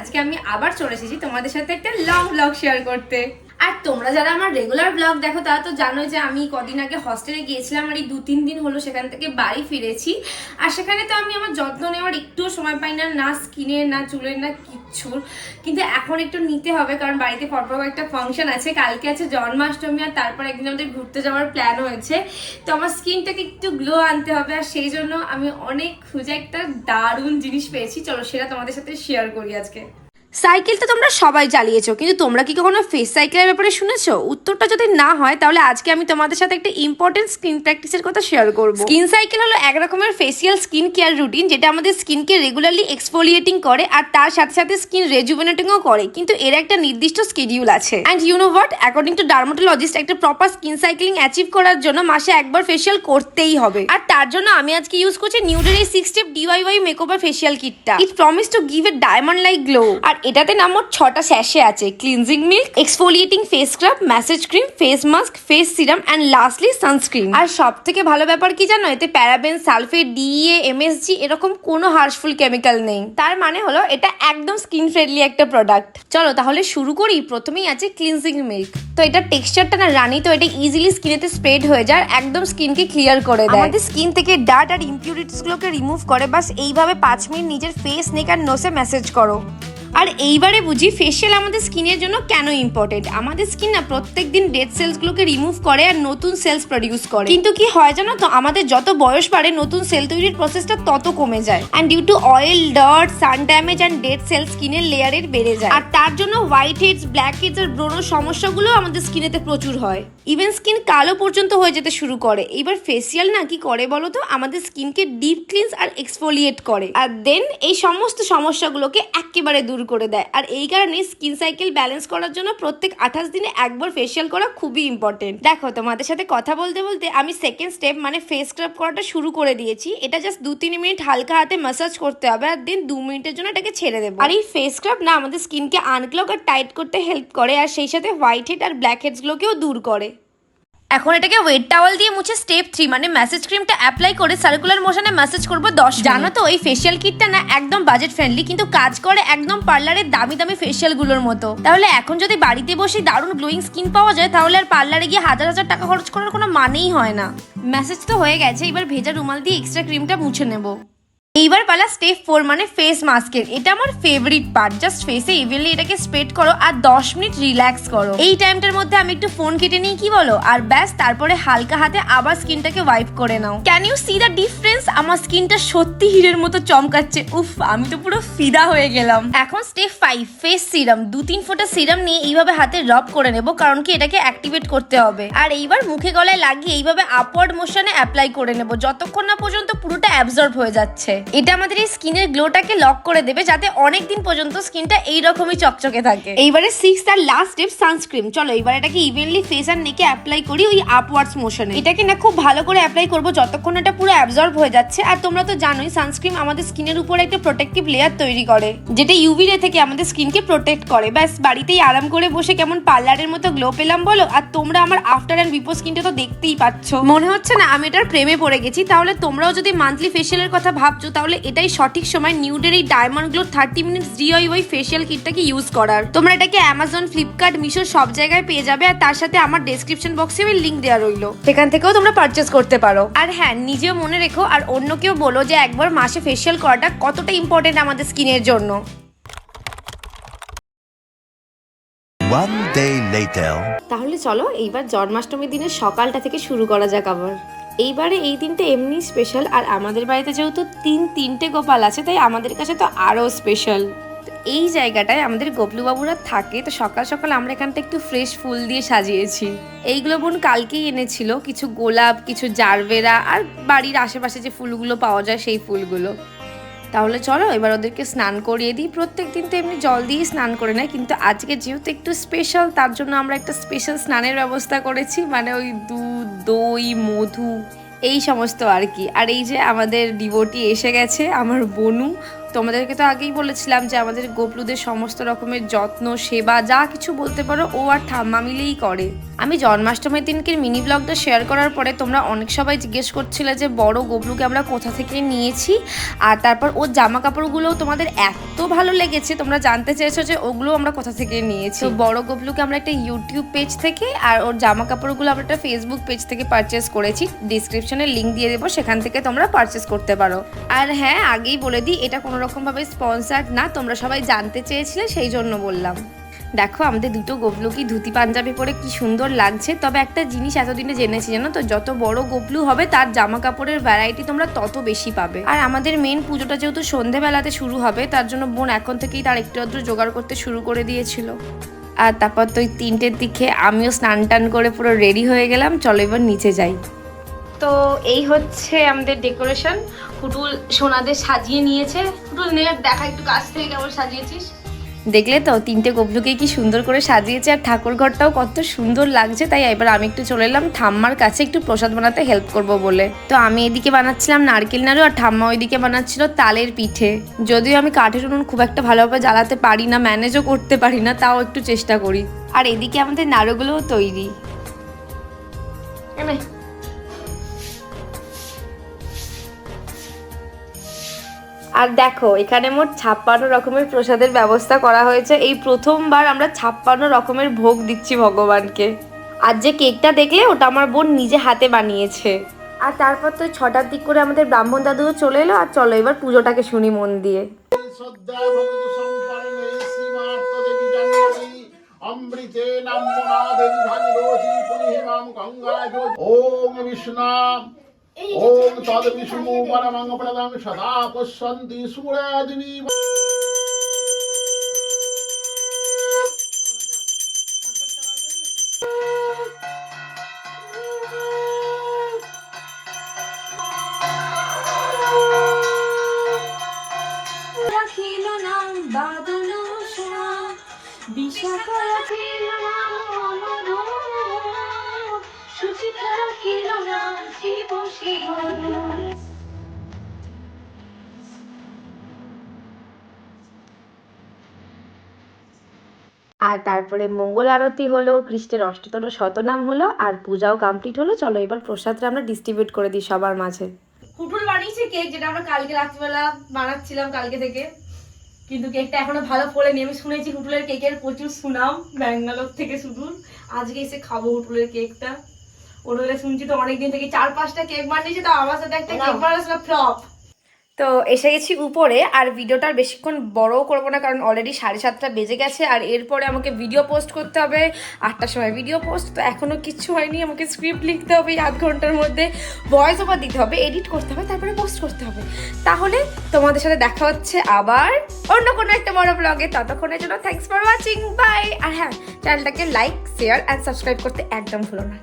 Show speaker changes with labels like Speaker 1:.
Speaker 1: আজকে আমি আবার চলে এসেছি তোমাদের সাথে একটা লং ব্লগ শেয়ার করতে। আর তোমরা যারা আমার রেগুলার ব্লগ দেখো, তারা তো জানোই যে আমি কদিন আগে হস্টেলে গিয়েছিলাম আর এই দু তিন দিন হলো সেখান থেকে বাড়ি ফিরেছি। আর সেখানে তো আমি আমার যত্ন নেওয়ার একটুও সময় পাই না না স্কিনের না চুলের, না কিচ্ছুর। কিন্তু এখন একটু নিতে হবে, কারণ বাড়িতে পরপর একটা ফাংশন আছে। কালকে আছে জন্মাষ্টমী আর তারপর একদিন আমাদের ঘুরতে যাওয়ার প্ল্যান হয়েছে। তো আমার স্কিনটাকে একটু গ্লো আনতে হবে, আর সেই জন্য আমি অনেক খুঁজে একটা দারুণ জিনিস পেয়েছি। চলো সেটা তোমাদের সাথে শেয়ার করি আজকে।
Speaker 2: সাইকেল তো তোমরা সবাই চালিয়েছো, কিন্তু তোমরা কি কখনো ফেস সাইকেলের ব্যাপারে শুনেছো? উত্তরটা যদি না হয়, তাহলে আজকে আমি তোমাদের সাথে একটা ইম্পর্টেন্ট স্কিন প্র্যাকটিসের কথা শেয়ার করব। স্কিন সাইকেল হলো এক রকমের ফেসিয়াল স্কিন কেয়ার রুটিন যেটা আমাদের স্কিনকে রেগুলারলি এক্সফোলিয়েটিং করে, আর তার সাথে সাথে স্কিন রেজুভেনেটিংও করে। কিন্তু এর একটা নির্দিষ্ট স্কেডিউল আছে। And you know what according to dermatologist একটা প্রপার স্কিন সাইক্লিং অ্যাচিভ করার জন্য মাসে একবার ফেসিয়াল করতেই হবে। আর তার জন্য আমি আজকে ইউজ করছি নিউডের এই six step ডিওয়াইওয়াই makeover facial কিটটা it promise to give a diamond like glow আর এটাতে না মোট ছটা স্যাশে আছে। Cleansing milk exfoliating face scrub message cream face mask face serum and lastly sunscreen আর সব থেকে ভালো ব্যাপার কি জানো? এতে প্যারাবেন সালফেট ডিএ এমএসজি এরকম কোনো হার্শফুল কেমিক্যাল নেই। তার মানে হলো এটা একদম স্কিন ফ্রেন্ডলি একটা প্রোডাক্ট চলো তাহলে শুরু করি। প্রথমেই আছে ক্লিনজিং মিল্ক তো এটা টেক্সচারটা না রানি তো এটা ইজিলি স্কিনেতে স্প্রেড হয়ে যায় একদম স্কিনকে ক্লিয়ার করে দেয়। আমাদের স্কিন থেকে ডার্ট আর ইমপিউরিটিস গুলোকে রিমুভ করে। বাস এইভাবে পাঁচ মিনিট নিজের ফেস নেক আর নোসে মেসেজ করো। আর এইবারে বুঝি ফেশিয়াল আমাদের স্কিনের জন্য কেন ইম্পর্টেন্ট আমাদের স্কিন না প্রত্যেক দিন ডেড সেলসগুলোকে রিমুভ করে আর নতুন সেলস প্রডিউস করে। কিন্তু কি হয় জানো তো? আমাদের যত বয়স বাড়ে, নতুন সেল তৈরির প্রসেসটা তত কমে যায়। And due to oil dirt sun damage and dead cell স্কিনের লেয়ারের বেড়ে যায়। আর তার জন্য হোয়াইট হেডস ব্ল্যাক হেডস আর ব্রোনোর সমস্যাগুলো আমাদের স্কিনেতে প্রচুর হয়। ইভেন স্কিন কালো পর্যন্ত হয়ে যেতে শুরু করে। এবার ফেসিয়াল না কি করে বলো তো? আমাদের স্কিনকে ডিপ ক্লিনস আর এক্সফোলিয়েট করে। আর দেন এই সমস্ত সমস্যাগুলোকে একেবারে দূর করে দেয়। আর এই কারণে স্কিন সাইকেল ব্যালেন্স করার জন্য প্রত্যেক আঠাশ দিনে একবার ফেসিয়াল করা খুবই ইম্পর্টেন্ট দেখো, তোমাদের সাথে কথা বলতে বলতে আমি সেকেন্ড স্টেপ মানে ফেস স্ক্রাব করাটা শুরু করে দিয়েছি। এটা জাস্ট দু তিন মিনিট হালকা হাতে মাসাজ করতে হবে আর দিন দু মিনিটের জন্য এটাকে ছেড়ে দেবো। আর এই ফেস স্ক্রাব না, আমাদের স্কিনকে আনক্লক আর টাইট করতে হেল্প করে আর সেই সাথে হোয়াইট হেড আর ব্ল্যাক হেডসগুলোকেও দূর করে। এখন এটাকে ওয়েট টাওয়াল দিয়ে মুছে স্টেপ থ্রি মানে ম্যাসেজ ক্রিমটা অ্যাপ্লাই করে সার্কুলার মোশনে ম্যাসেজ করব দশ জানো তো এই ফেসিয়াল কিটটা না একদম বাজেট ফ্রেন্ডলি কিন্তু কাজ করে একদম পার্লারের দামি দামি ফেসিয়ালগুলোর মতো। তাহলে এখন যদি বাড়িতে বসে দারুণ গ্লোয়িং স্কিন পাওয়া যায় তাহলে আর পার্লারে গিয়ে হাজার হাজার টাকা খরচ করার কোনো মানেই হয় না। মেসেজ তো হয়ে গেছে এবার ভেজা রুমাল দিয়ে এক্সট্রা ক্রিমটা মুছে নেব। এইবার পালা স্টেপ ফোর মানে ফেস মাস্কের এটা আমার ফেভারিট পার্ট জাস্ট ফেসে ইভেনলি এটাকে স্প্রেড করো আর দশ মিনিট রিল্যাক্স করো। এই টাইমটার মধ্যে আমি একটু ফোন কেটে নিই, কি বলো? আর ব্যাস, তারপরে হালকা হাতে আবার স্কিনটাকে ওয়াইপ করে নাও। Can you see the difference আমার স্কিনটা সত্যি হিরের মতো চমকাচ্ছে। উফ, আমি তো পুরো ফিদা হয়ে গেলাম। এখন স্টেপ ফাইভ ফেস সিরাম দু তিন ফোঁটা সিরাম নিয়ে এইভাবে হাতে রব করে নেব, কারণ কি এটাকে অ্যাক্টিভেট করতে হবে। আর এইবার মুখে গলায় লাগিয়ে এইভাবে আপওয়ার্ড মোশনে অ্যাপ্লাই করে নেব। যতক্ষণ না পর্যন্ত পুরোটা অ্যাবজর্ব হয়ে যাচ্ছে। এটা আমাদের এই স্কিনের গ্লোটাকে লক করে দেবে যাতে অনেক দিন পর্যন্ত স্কিনটা এইরকমই চকচকে থাকে। এইবারে সিক্স আর লাস্ট স্টেপ সানস্ক্রিন চলো এবার এটাকে ইভেনলি ফেস আর নেকে অ্যাপ্লাই করি ওই আপওয়ার্ডস মোশনে এটাকে না খুব ভালো করে অ্যাপ্লাই করব যতক্ষণ এটা পুরো অ্যাবজর্ব হয়ে যাচ্ছে। আর তোমরা তো জানোই সানস্ক্রিন আমাদের স্কিনের উপর একটা প্রোটেক্টিভ লেয়ার তৈরি করে যেটা ইউভি রে থেকে আমাদের স্কিনকে প্রোটেক্ট করে। ব্যাস বাড়িতেই আরাম করে বসে কেমন পার্লারের মতো গ্লো পেলাম বলো? আর তোমরা আমার আফটার অ্যান্ড বিফোর স্কিনটা তো দেখতেই পাচ্ছ। মনে হচ্ছে না আমি এটার প্রেমে পড়ে গেছি। তাহলে তোমরাও যদি মান্থলি ফেশিয়ালের কথা ভাবছ তাহলে এটাই সঠিক সময় নিউডের এই diamond glow thirty minutes DIY facial কিটটাকে use করার। তোমরা এটাকে অ্যামাজন ফ্লিপকার্ট মিশো সব জায়গায় পেয়ে যাবে আর তার সাথে আমার ডেসক্রিপশন বক্সে ওই লিঙ্ক দেওয়া রইল। সেখান থেকেও তোমরা পারচেস করতে পারো। আর হ্যাঁ নিজেও মনে রেখো আর অন্যকেও বলো যে একবার মাসে ফেশিয়াল করাটা কতটা ইম্পর্টেন্ট আমাদের স্কিনের জন্য. তাহলে চলো এইবার জন্মাষ্টমীর দিনের সকালটা থেকে শুরু করা যাক আবার। এইবারে এই দিনটা এমনি স্পেশাল আর আমাদের বাড়িতে যেহেতু তিন, তিনটে গোপাল আছে, তাই আমাদের কাছে তো আরও স্পেশাল এই জায়গাটায় আমাদের গোপলুবাবুরা থাকে, তো সকাল সকাল আমরা এখানটা একটু ফ্রেশ ফুল দিয়ে সাজিয়েছি। এইগুলো বোন কালকেই এনেছিল, কিছু গোলাপ, কিছু জারবেরা, আর বাড়ির আশেপাশে যে ফুলগুলো পাওয়া যায়, সেই ফুলগুলো। তাহলে চলো, এবার ওদেরকে স্নান করিয়ে দিই। প্রত্যেক দিন তো এমনি জল দিয়েই স্নান করে নেয়, কিন্তু আজকে যেহেতু একটু স্পেশাল তার জন্য আমরা একটা স্পেশাল স্নানের ব্যবস্থা করেছি। মানে ওই দুধ, দই, মধু, এই সমস্ত আর কি। আর এই যে আমাদের ডিভোটি এসে গেছে, আমার বনু। তোমাদেরকে তো আগেই বলেছিলাম যে আমাদের গোপলুদের সমস্ত রকমের যত্ন, সেবা, যা কিছু বলতে পারো, ও আর ঠাম্মা মিলেই করে। আমি জন্মাষ্টমীর দিনকে মিনি ব্লগটা শেয়ার করার পরে তোমরা অনেক সবাই জিজ্ঞেস করছিলে যে বড় গোপলুকে আমরা কোথা থেকে নিয়েছি? আর তারপর ওর জামা কাপড়গুলোও তোমাদের এত ভালো লেগেছে তোমরা জানতে চেয়েছো যে ওগুলো আমরা কোথা থেকে নিয়েছি। তো বড় গবলুকে আমরা একটা ইউটিউব পেজ থেকে আর ওর জামা কাপড়গুলো আমরা একটা ফেসবুক পেজ থেকে পারচেস করেছি। ডিসক্রিপশনে লিঙ্ক দিয়ে দেবো সেখান থেকে তোমরা পারচেস করতে পারো। আর হ্যাঁ আগেই বলে দিই এটা কোনো রকমভাবে স্পন্সার্ড না তোমরা সবাই জানতে চেয়েছিলে সেই জন্য বললাম। দেখো, আমাদের দুটো গোবলু কি ধুতি পাঞ্জাবি পরে কি সুন্দর লাগছে। তবে একটা জিনিস এতদিনে জেনেছি, জানো তো? যত বড় গোবলু হবে, তার জামা কাপড়ের ভ্যারাইটি তোমরা তত বেশি পাবে। আর আমাদের মেন পুজোটা যেহেতু সন্ধেবেলাতে শুরু হবে, তার জন্য বোন এখন থেকেই তার একটু আধটু জোগাড় করতে শুরু করে দিয়েছিল। আর তারপর তো ওই তিনটের দিকে আমিও স্নান টান করে পুরো রেডি হয়ে গেলাম, চলো এবার নিচে যাই। তো এই হচ্ছে আমাদের ডেকোরেশন ফুটুল সোনাদের সাজিয়ে নিয়েছে। ফুটুল নে, দেখা, একটু কাছ থেকে কেমন সাজিয়েছিস? দেখলে তো তিনটে গবলুকে কি সুন্দর করে সাজিয়েছে আর ঠাকুর ঘরটাও কত সুন্দর লাগছে। তাই এবার আমি একটু চলে এলাম ঠাম্মার কাছে একটু প্রসাদ বানাতে হেল্প করব বলে। তো আমি এদিকে বানাচ্ছিলাম নারকেল নাড়ু আর ঠাম্মা ওইদিকে বানাচ্ছিল তালের পিঠে। যদিও আমি কাঠের উনুন খুব একটা ভালোভাবে জ্বালাতে পারি না, ম্যানেজও করতে পারি না, তাও একটু চেষ্টা করি। আর এদিকে আমাদের নাড়ুগুলোও তৈরি। আর দেখো, এখানে মোট ছাপ্পান্ন রকমের প্রসাদের ব্যবস্থা করা হয়েছে। এই প্রথমবার আমরা ছাপ্পান্ন রকমের ভোগ দিচ্ছি ভগবানকে। আর যে কেকটা দেখলে, ওটা আমার বোন নিজে হাতে বানিয়েছে। আর তারপর তো ছটার দিক করে আমাদের ব্রাহ্মণ দাদুও চলে এলো। আর চলো, এবার পুজোটাকে শুনি মন দিয়ে।
Speaker 3: অমৃতে পুনিহিমাম গঙ্গায় ওম বিষ্ণা সদা পশ্যন্তি সুরাদিনী
Speaker 2: রাখিল নাম বাদল বিশাখা নাম নাম আর তারপরে মঙ্গল আরতি হলো কৃষ্ণের অষ্টতর শতনাম হলো, আর পূজাও কমপ্লিট হলো। চলো এবার প্রসাদটা আমরা ডিস্ট্রিবিউট করে দিই সবার মাঝে।
Speaker 1: পুটুল বানিয়েছে কেক যেটা আমরা কালকে রাত্রিবেলা বানাচ্ছিলাম কালকে থেকে। কিন্তু কেকটা এখনও ভালো ফোলেনি। আমি শুনেছি হুটুলের কেকের প্রচুর সুনাম ব্যাঙ্গালোর থেকে শুধু। আজকে এসে খাব হুটুলের কেকটা ওর শুনছি তো অনেকদিন থেকে চার পাঁচটা কেক বানিয়েছে তো আমার সাথে একটা কেক বানাচ্ছিল ফ্লপ
Speaker 2: তো এসে গেছি উপরে, আর ভিডিওটা বেশিক্ষণ বড়ও করব না, কারণ অলরেডি সাড়ে সাতটা বেজে গেছে, আর এরপরে আমাকে ভিডিও পোস্ট করতে হবে, আটটার সময় ভিডিও পোস্ট তো এখনও কিচ্ছু হয়নি, আমাকে স্ক্রিপ্ট লিখতে হবে আধ ঘণ্টার মধ্যে ভয়েস ওভার দিতে হবে এডিট করতে হবে, তারপরে পোস্ট করতে হবে। তাহলে তোমাদের সাথে দেখা হচ্ছে আবার অন্য কোনো একটা বড় ব্লগে ততক্ষণের জন্য থ্যাংকস ফর ওয়াচিং বাই আর হ্যাঁ চ্যানেলটাকে লাইক শেয়ার অ্যান্ড সাবস্ক্রাইব করতে একদম ভুলো না।